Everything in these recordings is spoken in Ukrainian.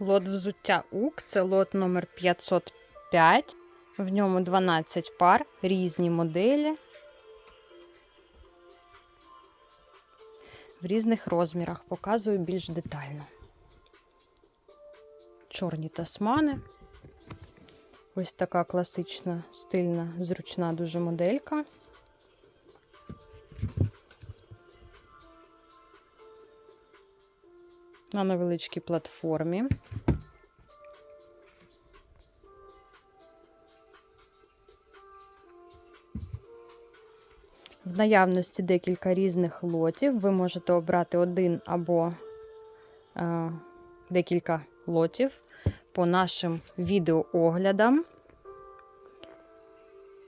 Лот взуття УК це лот номер 505. В ньому 12 пар, різні моделі. В різних розмірах показую більш детально. Чорні тасмани. Ось така класична, стильна, зручна дуже моделька. На невеличкій платформі. В наявності декілька різних лотів. Ви можете обрати один або е, декілька лотів по нашим відеооглядам.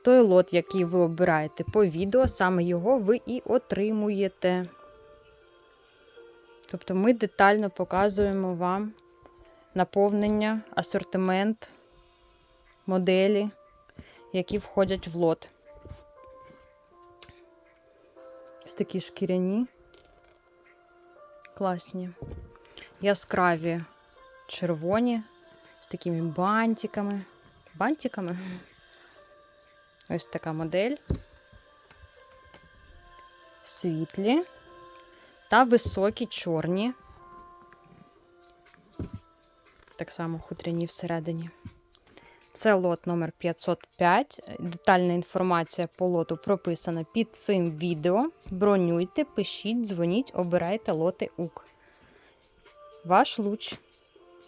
Той лот, який ви обираєте по відео, саме його ви і отримуєте. Тобто ми детально показуємо вам наповнення, асортимент, моделі, які входять в лот. Ось такі шкіряні, класні, яскраві червоні з такими бантиками. Бантиками. Ось така модель. Світлі та високі чорні. Так само хутряні всередині. Це лот номер 505. Детальна інформація по лоту прописана під цим відео. Бронюйте, пишіть, дзвоніть, обирайте лоти УК. Ваш луч.